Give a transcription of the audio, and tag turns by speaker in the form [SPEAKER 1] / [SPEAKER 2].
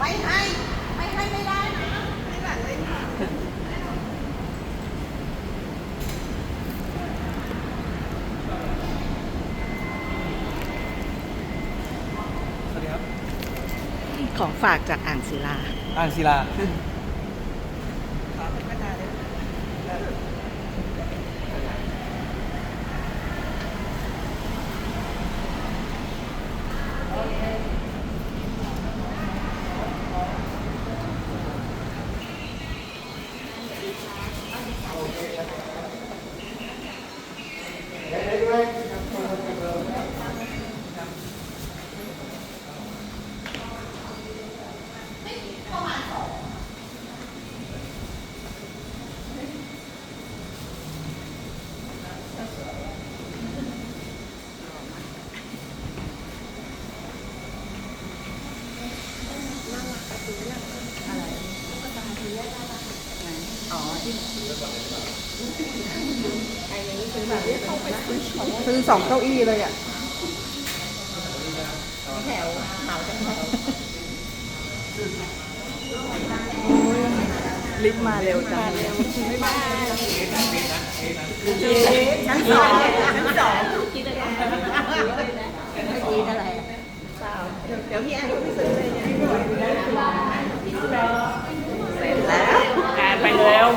[SPEAKER 1] ไม่ให้ ไม่ให้ไม่ได้นะให้หลานเล่นค่ะ
[SPEAKER 2] สวัสดีครับ
[SPEAKER 3] ของฝากจากอ่างศิลา
[SPEAKER 2] อ่างศิลา
[SPEAKER 3] ซื้อสองเก้าอี้เลยอะ
[SPEAKER 1] แถวเหมาจังแถว
[SPEAKER 3] ลิฟต์มาเร็วจัง
[SPEAKER 1] ไม่บ้าชั้นสองชั้นสองคิดอะไรไม่คิดอะไรเปล่าเดี๋ยวพี่แอนก็ไปซื้อเลยเนี่ย
[SPEAKER 3] เสร็จแล้วงานไปเร็ว